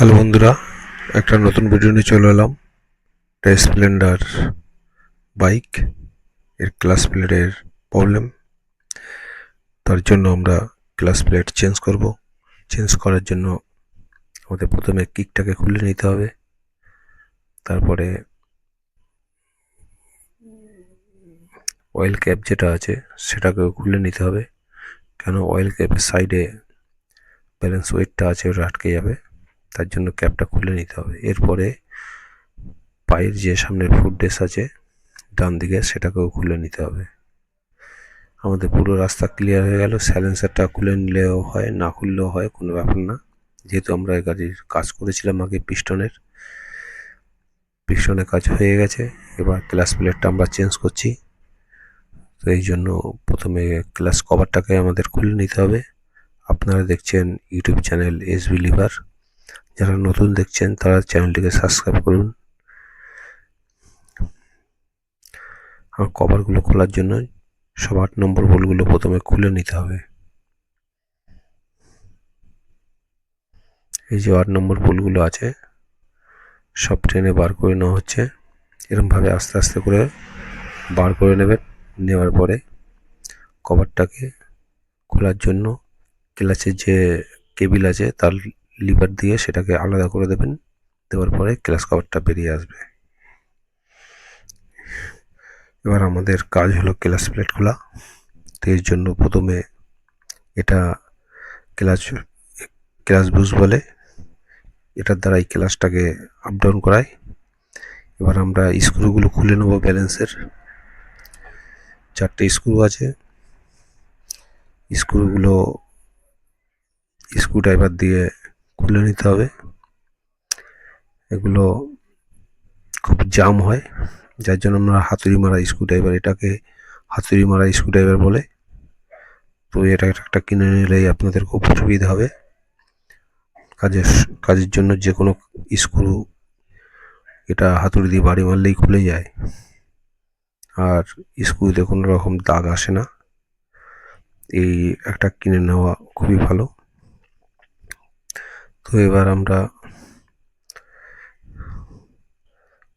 Hello বন্ধুরা, একটা নতুন ভিডিও নিয়ে চলে এলাম। একটা স্প্লেন্ডার বাইক এর ক্লাস প্লেটের প্রবলেম তার জন্য আমরা ক্লাস প্লেট চেঞ্জ করব। চেঞ্জ করার জন্য আমাদের প্রথমে কিকটাকে খুলে নিতে হবে। তারপরে অয়েল ক্যাপ যেটা আছে, সেটাকেও খুলে নিতে হবে। কেন অয়েল ক্যাপের সাইডে ব্যালেন্স ওয়েটটা আছে, ওটা আটকে যাবে। তার জন্য ক্যাপটা খুলে নিতে হবে। এরপরে পায়ের যে সামনের ফুট ড্রেস আছে, ডান দিকে সেটাকেও খুলে নিতে হবে। আমাদের পুরো রাস্তা ক্লিয়ার হয়ে গেল। স্যালেন্সারটা খুলে নিলেও হয়, না খুললেও হয়, কোনো ব্যাপার না। যেহেতু আমরা এই গাড়ির কাজ করেছিলাম আগে পিস্টনের পিস্টনের কাজ হয়ে গেছে। এবার ক্লাস প্লেটটা আমরা চেঞ্জ করছি। তো এই জন্য প্রথমে ক্লাস কভারটাকে আমাদের খুলে নিতে হবে। আপনারা দেখছেন YouTube channel S B liver যারা নতুন দেখছেন, তারা চ্যানেলটিকে সাবস্ক্রাইব করুন। আর কভারগুলো খোলার জন্য সব আট নম্বর বোলগুলো প্রথমে খুলে নিতে হবে। এই যে আট নম্বর বোলগুলো আছে, সব ট্রেনে বার করে নেওয়া হচ্ছে। এরমভাবে আস্তে আস্তে করে বার করে নেবেন, নেওয়ার পরে কভারটাকে খোলার জন্য ক্লাচের যে কেবিল আছে, তার লিভার দিয়ে সেটাকে আলাদা করে দেবেন। দেওয়ার পরে ক্লাস কভারটা বেরিয়ে আসবে। এবার আমাদের কাজ হলো ক্লাস প্লেট খোলা। তো এর জন্য প্রথমে এটা ক্লাস ক্লাস বুস বলে, এটার দ্বারাই ক্লাসটাকে আপ ডাউন করায় এবার আমরা স্ক্রুগুলো খুলে নেব ব্যালেন্সের চারটে স্ক্রু আছে। স্ক্রুগুলো স্ক্রু ড্রাইভার দিয়ে খুলে নিতে হবে। এগুলো খুব জাম হয়, যার জন্য আমরা হাতুড়ি মারা স্ক্রু ড্রাইভার এটাকে হাতুড়ি মারা স্ক্রু ড্রাইভার বলে। তো এটা একটা কিনে নিলেই আপনাদের খুব সুবিধা হবে। কাজের কাজের জন্য যে কোনো স্ক্রু এটা হাতুড়ি দিয়ে বাড়ি মারলেই খুলে যায়। আর স্ক্রুতে কোনো রকম দাগ আসে না। এই একটা কিনে নেওয়া খুবই ভালো। তো এবার আমরা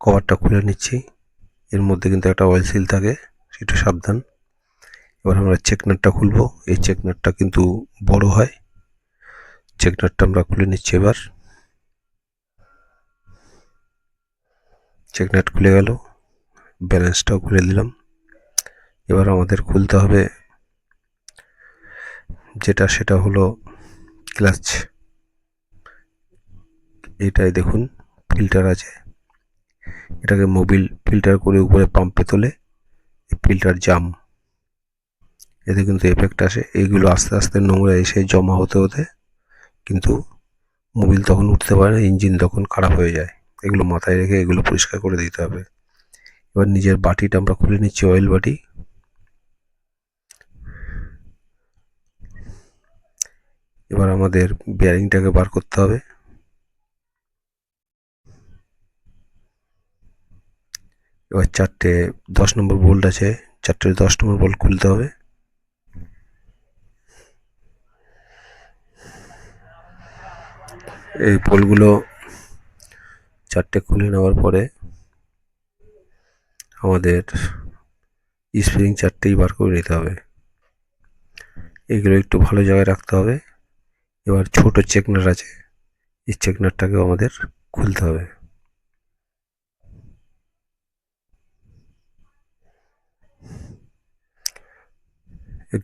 কভারটা খুলে নিচ্ছি। এর মধ্যে কিন্তু একটা অয়েল সিল থাকে, সেটা সাবধান। এবার আমরা চেকনাটটা খুলবো। এই চেকনাটটা কিন্তু বড় হয়। চেকনাটটা আমরা খুলে নিচ্ছি এবার। চেকনাট খুলে গেল। ব্যালেন্সটাও খুলে দিলাম। এবার আমাদের খুলতে হবে যেটা, সেটা হলো ক্লাচ এটাই দেখুন ফিল্টার আছে। এটাকে মোবিল ফিল্টার করে উপরে পাম্পে তোলে ফিল্টার জাম এতে কিন্তু এফেক্ট আসে। এইগুলো আস্তে আস্তে নোংরা এসে জমা হতে হতে কিন্তু মোবিল তখন উঠতে পারে না ইঞ্জিন তখন খারাপ হয়ে যায়। এগুলো মাথায় রেখে এগুলো পরিষ্কার করে দিতে হবে। এবার নিজের বাটিটা আমরা খুলে নিচ্ছি অয়েল বাটি। এবার আমাদের বেয়ারিংটাকে বার করতে হবে। এবার চারটে দশ নম্বর বোল্ট আছে। চারটে দশ নম্বর বোল্ট খুলতে হবে। এই বোল্টগুলো চারটে খুলে নেওয়ার পরে আমাদের স্প্রিং চারটেই বার করে নিতে হবে। এগুলো একটু ভালো জায়গায় রাখতে হবে। এবার ছোট চেকনার আছে। এই চেকনারটাকেও আমাদের খুলতে হবে।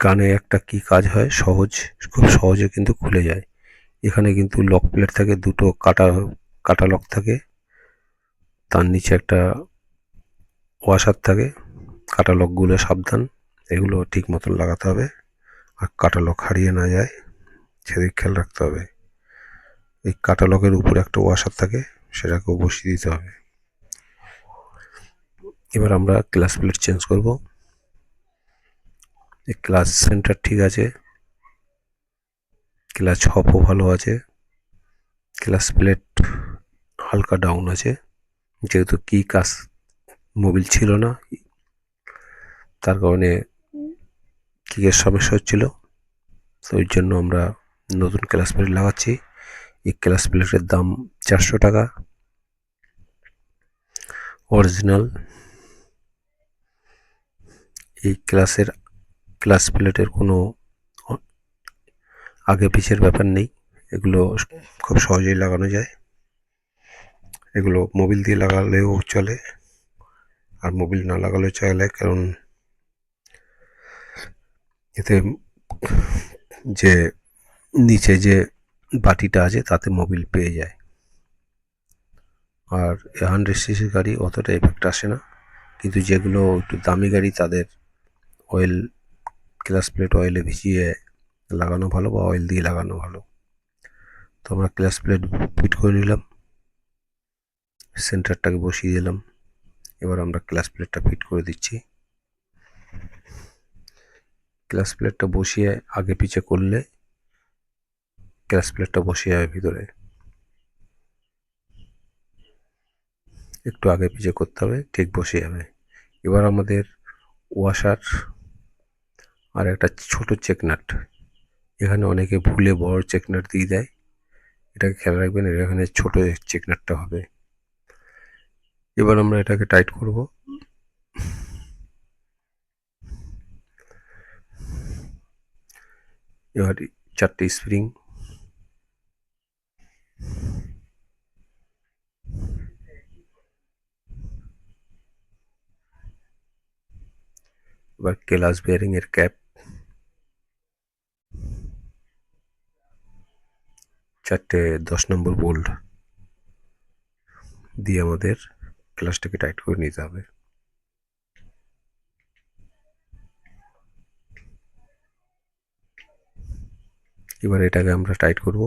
গানে একটা কি কাজ হয়, সহজ, খুব সহজে কিন্তু খুলে যায়। এখানে কিন্তু লক প্লেট থাকে, দুটো কাটা কাটা লক থাকে। তার নিচে একটা ওয়াশার থাকে, কাটা লকগুলো সাবধান, এগুলো ঠিক মতন লাগাতে হবে। আর কাটা লক হারিয়ে না যায়, সেদিক খেয়াল রাখতে হবে। এই কাটা লকের উপরে একটা ওয়াশার থাকে সেটাকেও বসিয়ে দিতে হবে। এবার আমরা ক্লাস প্লেট চেঞ্জ করব। এই ক্লাস সেন্টার ঠিক আছে। ক্লাচ হপও ভালো আছে। ক্লাস প্লেট হালকা ডাউন আছে। যেহেতু কি কাজ মোবিল ছিল না, তার কারণে কিকের সমস্যা হচ্ছিল, তো ওই জন্য আমরা নতুন ক্লাস প্লেট লাগাচ্ছি। এই ক্লাস প্লেটের দাম চারশো টাকা। অরিজিনাল এই ক্লাসের ক্লাস প্লেটের কোনো আগে পিছের ব্যাপার নেই। এগুলো খুব সহজেই লাগানো যায়। এগুলো মোবিল দিয়ে লাগালেও চলে, আর মোবিল না লাগালেও চলে, কারণ এতে যে নিচে যে বাটিটা আছে, তাতে মোবিল পেয়ে যায়। আর হান্ড্রেড সিসির গাড়ি অতটা এফেক্ট আসে না। কিন্তু যেগুলো একটু দামি গাড়ি, তাদের অয়েল ক্লাস প্লেট অয়েলে ভিজিয়ে লাগানো ভালো বা অয়েল দিয়ে লাগানো ভালো? তো আমরা ক্লাস প্লেট ফিট করে নিলাম, সেন্টারটাকে বসিয়ে দিলাম। এবার আমরা ক্লাস প্লেটটা ফিট করে দিচ্ছি। ক্লাস প্লেটটা বসিয়ে আগে পিছে করলে ক্লাস প্লেটটা বসিয়ে যাবে ভিতরে। একটু আগে পিছে করতে হবে, ঠিক বসে যাবে। এবার আমাদের ওয়াশার আর একটা ছোট চেকনাট এখানে অনেকে ভুলে বড় চেকনাট দিয়ে দেয়। এটাকে খেয়াল রাখবেন এখানে ছোট চেকনাটটা হবে। এবার আমরা এটাকে টাইট করব। এবার চারটে স্প্রিং এবার কেলাস বেয়ারিং এর ক্যাপ চারটে দশ নম্বর বোল্ড দিয়ে আমাদের ক্লাসটাকে টাইট করে নিতে হবে। এবার এটাকে আমরা টাইট করব।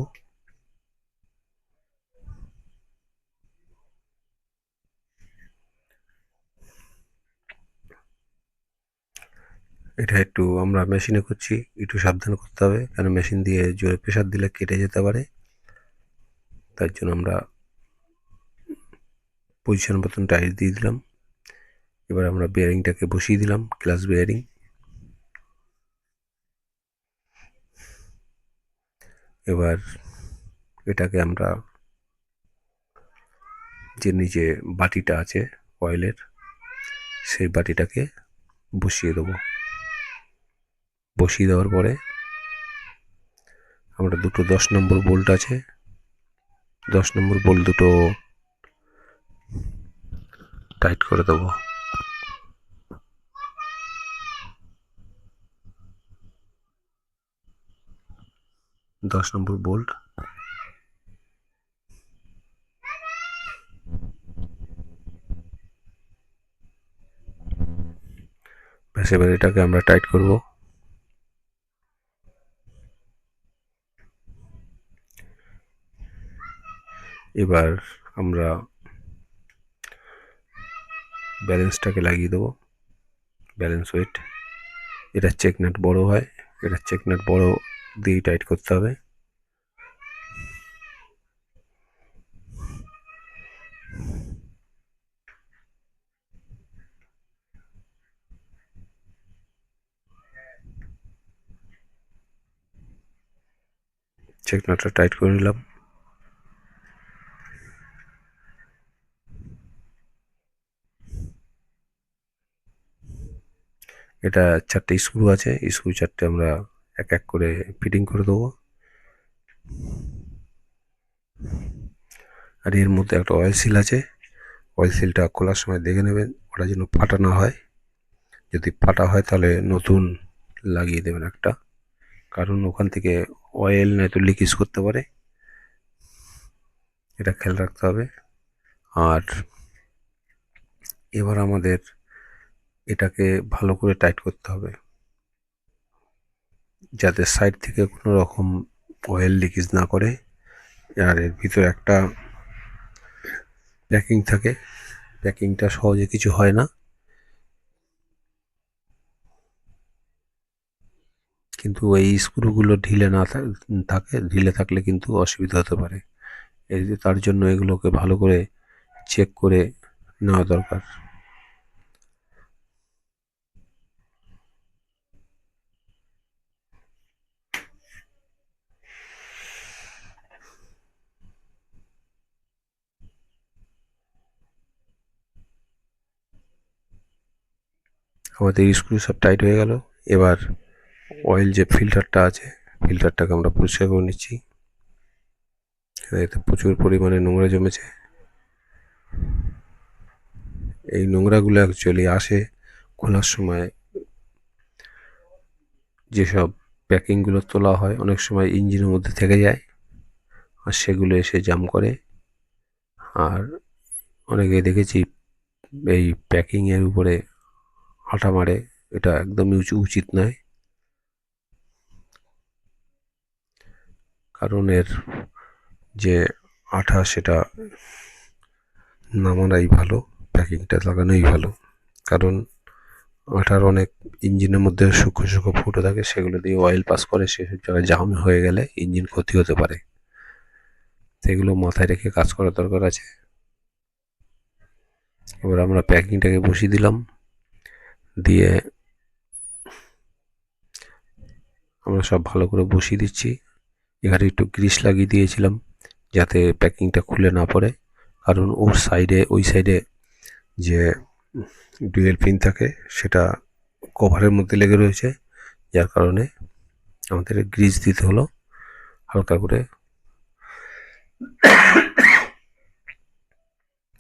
এটা একটু আমরা মেশিনে করছি, একটু সাবধান করতে হবে কারণ মেশিন দিয়ে জোরে প্রেশার দিলে কেটে যেতে পারে। তার জন্য আমরা পজিশন মতন টাইট দিয়ে দিলাম। এবার আমরা বেয়ারিংটাকে বসিয়ে দিলাম ক্লাস বেয়ারিং এবার এটাকে আমরা যে নিচে বাটিটা আছে অয়েলের সেই বাটিটাকে বসিয়ে দেবো। বসিয়ে দেওয়ার পরে আমরা দুটো দশ নম্বর বোল্ট আছে দশ নম্বর বোল্ট দুটো টাইট করে দেবো। দশ নম্বর বোল্ট ব্যাস, এবার আমরা টাইট করব। এবার আমরা ব্যালেন্সটাকে লাগিয়ে দেবো। Balance weight. এটা চেকনাট বড় হয়। এটা চেকনাট বড় দিয়ে টাইট করতে হবে। চেক নাটটা টাইট করে নিলাম। এটা চারটে স্ক্রু আছে স্ক্রু চারটে আমরা এক এক করে ফিটিং করে দেবো। আর এর মধ্যে একটা অয়েল সিল আছে অয়েল সিলটা খোলার সময় দেখে নেবেন, ওটা যেন ফাটা না হয়। যদি ফাটা হয় তাহলে নতুন লাগিয়ে দেবেন একটা, কারণ ওখান থেকে অয়েল নয়তো লিকেজ করতে পারে। এটা খেয়াল রাখতে হবে। আর এবার আমাদের এটাকে ভালো করে টাইট করতে হবে। যাতে সাইড থেকে কোনো রকম অয়েল লিকেজ না করে। আর এর ভিতরে একটা প্যাকিং থাকে। প্যাকিংটা সহজে কিছু হয় না। কিন্তু এই স্ক্রুগুলো ঢিলে না থাকে, ঢিলে থাকলে কিন্তু অসুবিধা হতে পারে। এই তার জন্য এগুলোকে ভালো করে চেক করে নেওয়া দরকার। আমাদের স্ক্রু সব টাইট হয়ে গেল। এবার অয়েল যে ফিল্টারটা আছে ফিল্টারটাকে আমরা পরিষ্কার করে নিচ্ছি। এতে প্রচুর পরিমাণে নোংরা জমেছে। এই নোংরাগুলো অ্যাকচুয়ালি আসে খোলার সময় যেসব প্যাকিংগুলো তোলা হয়, অনেক সময় ইঞ্জিনের মধ্যে থেকে যায় আর সেগুলো এসে জাম করে। আর অনেকে দেখেছি এই প্যাকিংয়ের উপরে আটা মারে, এটা একদমই উঁচু, উচিত নয়। কারণ এর যে আঠা সেটা নামানোই ভালো, প্যাকিংটা লাগানোই ভালো। কারণ আঠার অনেক ইঞ্জিনের মধ্যে সূক্ষ্ম সূক্ষ্ম ফুটো থাকে, সেগুলো দিয়ে অয়েল পাস করে সেসব জায়গায় জাম হয়ে গেলে ইঞ্জিন ক্ষতি হতে পারে। সেগুলো মাথায় রেখে কাজ করার দরকার আছে। এবার আমরা প্যাকিংটাকে বসিয়ে দিলাম। দিয়ে আমরা সব ভালো করে বসিয়ে দিচ্ছি। এখানে একটু গ্রিস লাগিয়ে দিয়েছিলাম যাতে প্যাকিংটা খুলে না পড়ে। কারণ ওর সাইডে ওই সাইডে যে ডুয়েল পিন থাকে, সেটা কভারের মধ্যে লেগে রয়েছে। যার কারণে আমাদের গ্রিজ দিতে হলো হালকা করে।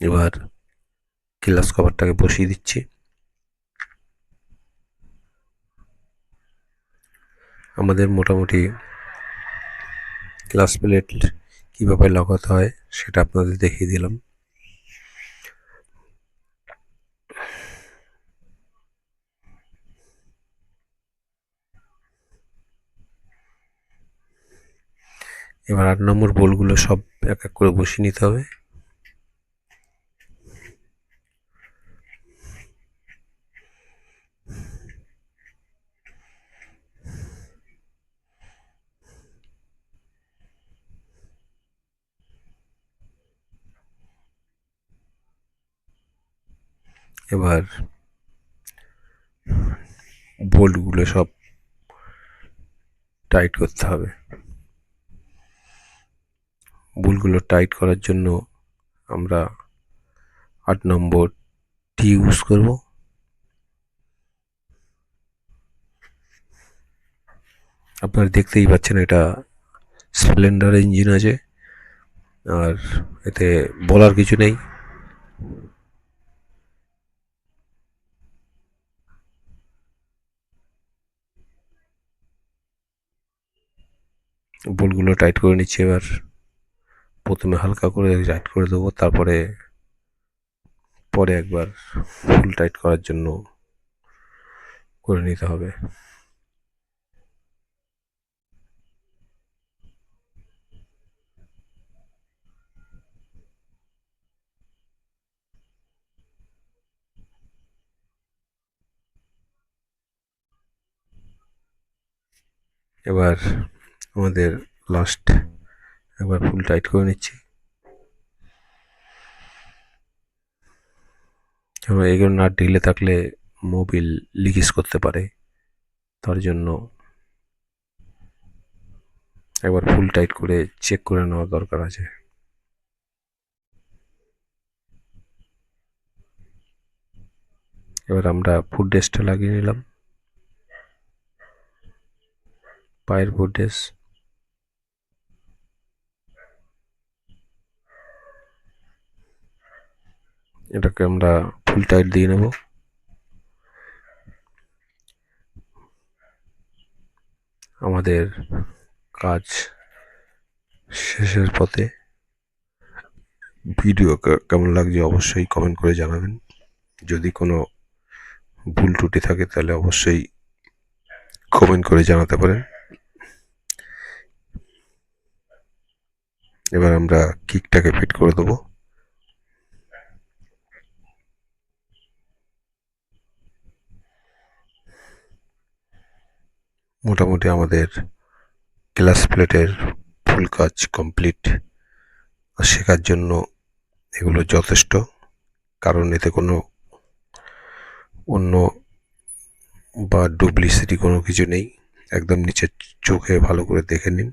এবার গ্লাস কভারটাকে বসিয়ে দিচ্ছি। আমাদের মোটামুটি গ্লাস প্লেট কীভাবে লাগাতে হয় সেটা আপনাদের দেখিয়ে দিলাম। এবার আট নম্বর বোলগুলো সব এক এক করে বসিয়ে নিতে হবে। এবার বোল্টগুলো সব টাইট করতে হবে। বুলগুলো টাইট করার জন্য আমরা আট নম্বর টি ইউজ করব। আপনারা দেখতেই পাচ্ছেন এটা স্প্লেন্ডার ইঞ্জিন আছে। আর এতে বলার কিছু নেই। বোলগুলো টাইট করে নিচ্ছি এবার। প্রথমে হালকা করে টাইট করে দেবো, তারপরে, পরে একবার ফুল টাইট করার জন্য করে নিতে হবে। এবার আমাদের লাস্ট একবার ফুল টাইট করে নিচ্ছি। কারণ এগুলো না ঢিলে থাকলে মোবিল লিকেজ করতে পারে। তার জন্য একবার ফুল টাইট করে চেক করে নেওয়ার দরকার আছে। এবার আমরা ফুড ড্রেসটা লাগিয়ে নিলাম। পায়ের ফুড ড্রেস এটাকে আমরা ফুল টাইট দিয়ে নেব। আমাদের কাজ শেষের পথে। ভিডিও কেমন লাগছে অবশ্যই কমেন্ট করে জানাবেন। যদি কোনো ভুল ত্রুটি থাকে তাহলে অবশ্যই কমেন্ট করে জানাতে পারেন। এবার আমরা কিকটাকে ফিট করে দেবো। মোটামুটি আমাদের গ্লাস প্লেটের ফুল কাজ কমপ্লিট। শেখার জন্য এগুলো যথেষ্ট, কারণ এতে কোনো অন্য বা ডুপ্লিসিটি কোনো কিছু নেই। একদম নিচের চোখে ভালো করে দেখে নিন।